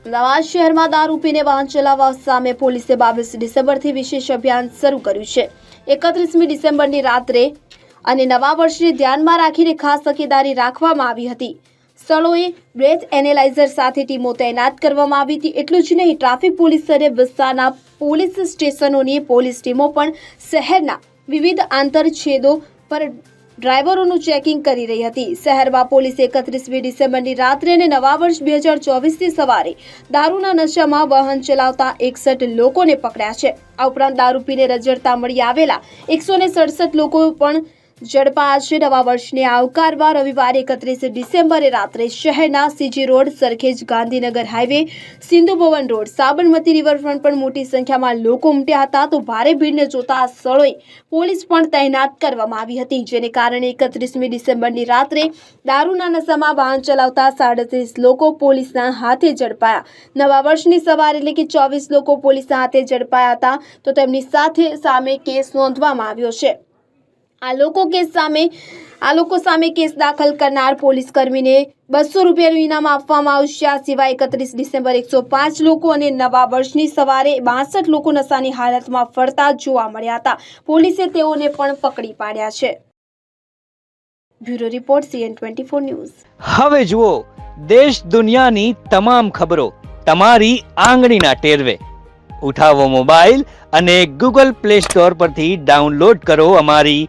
અમદાવાદ શહેરમાં દારૂ પીને વાહન ચલાવવા સામે પોલીસે બાવીસ ડિસેમ્બરથી વિશેષ અભિયાન શરૂ કર્યું છે. એકત્રીસમી ડિસેમ્બરની રાત્રે અને નવા વર્ષને ધ્યાનમાં રાખીને ખાસ તકેદારી રાખવામાં આવી હતી. સ્થળોએ બ્રેથ એનેલાઇઝર સાથે ટીમો તૈનાત કરવામાં આવી હતી. એટલું જ નહીં, ટ્રાફિક પોલીસ અને વિસ્તારના પોલીસ સ્ટેશનોની પોલીસ ટીમો પણ શહેરના વિવિધ આંતરછેદો પર ડ્રાઈવરોનું ચેકિંગ કરી રહી હતી. શહેરમાં પોલીસે એકત્રીસમી ડિસેમ્બરની રાત્રે અને નવા વર્ષ બે હજાર ચોવીસથી સવારે દારૂના નશામાં વાહન ચલાવતા એકસઠ લોકોને પકડ્યા છે. આ ઉપરાંત દારૂ પીને રજડતા મળી આવેલા એકસો સડસઠ લોકો પણ ઝડપાયા છે. નવા વર્ષને આવકારવા રવિવારે એકત્રીસ ડિસેમ્બરે રાત્રે શહેરના CG road, Sarkhej Gandhinagar highway, Sindhu Bhavan road, Sabarmati riverfront પણ મોટી સંખ્યામાં લોકો ઉમટ્યા હતા. તો ભારે ભીડને જોતા આ સ્થળોએ પોલીસ પણ તૈનાત કરવામાં આવી હતી, જેને કારણે એકત્રીસમી ડિસેમ્બરની રાત્રે દારૂના નશામાં વાહન ચલાવતા સાડત્રીસ લોકો પોલીસના હાથે ઝડપાયા. નવા વર્ષની સવારે એટલે કે ચોવીસ લોકો પોલીસના હાથે ઝડપાયા હતા. તો તેમની સાથે સામે કેસ નોંધવામાં આવ્યો છે. આ લોકો કેસ સામે, આ લોકો સામે કેસ દાખલ કરનાર પોલીસ બસો રૂપિયાનું ઇનામ આપવામાં આવશે. આ સિવાય એકત્રીસ ડિસેમ્બર એકસો લોકો અને નવા વર્ષની સવારે બાસઠ લોકો નશાની હાલતમાં ફરતા જોવા મળ્યા હતા. પોલીસે તેઓને પણ પકડી પાડ્યા છે. Bureau report, CN twenty news. હવે જુઓ, દેશ દુનિયાની તમામ ખબરો તમારી આંગળીના ટેરવે. ઉઠાવો મોબાઈલ અને ગૂગલ પ્લે સ્ટોર પરથી ડાઉનલોડ કરો અમારી